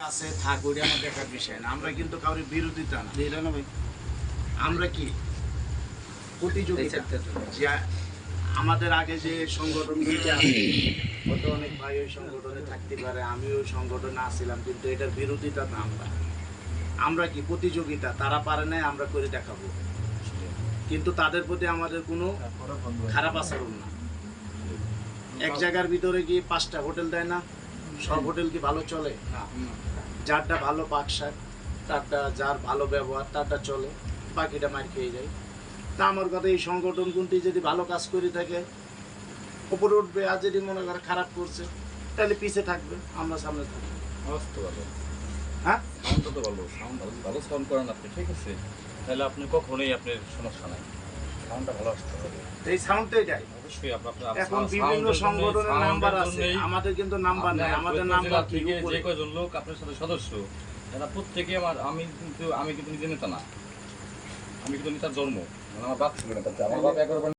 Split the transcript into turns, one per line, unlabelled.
আছে আমার দেখার বিষয় না। আমরা কিন্তু বিরোধিতা না। আমরা কি? প্রতিযোগিতা। যে আমাদের আগে যে হয়তো অনেক ভাই ওই সংগঠনে থাকতে পারে আমি ওই সংগঠনে আসছিলাম কিন্তু এটার বিরোধিতা না আমরা। আমরা কি প্রতিযোগিতা? তারা পারে নাই আমরা করে দেখাবো। কিন্তু তাদের প্রতি আমাদের কোনো খারাপ আচরণ না। এক জায়গার ভিতরে গিয়ে পাঁচটা হোটেল দেয় না? সব হোটেল কি ভালো চলে? যারটা ভালো পাক শাক তারটা যার ভালো ব্যবহার তারটা চলে বাকিটা মার খেয়ে যায়। তা আমার কথা এই সংগঠন কোনটি যদি ভালো কাজ করে থাকে উপরে উঠবে আর যদি মনে করে খারাপ করছে তাহলে পিছে থাকবে আমরা সামনে থাকব। হ্যাঁ?
তো ভালো সাউন্ড ভালো ভালো সাউন্ড করেন আপনি ঠিক আছে। তাহলে আপনি কখনোই আপনার সমস্যা নাই। সাউন্ডটা ভালো আসতে হবে।
এই সাউন্ডটাই দেয়।
অবশ্যই আপনার আপনার
এখন বিভিন্ন সংগঠনের নাম্বার আছে। আমাদের কিন্তু নাম্বার নাই। আমাদের নাম্বার কি
থেকে যে কয়জন লোক আপনার সাথে সদস্য এরা প্রত্যেকে আমার আমি কিন্তু আমি কিন্তু নিজে নেতা না। আমি কিন্তু নেতার জন্ম। মানে আমার বাপ ছিল নেতা। আমার বাপ একবার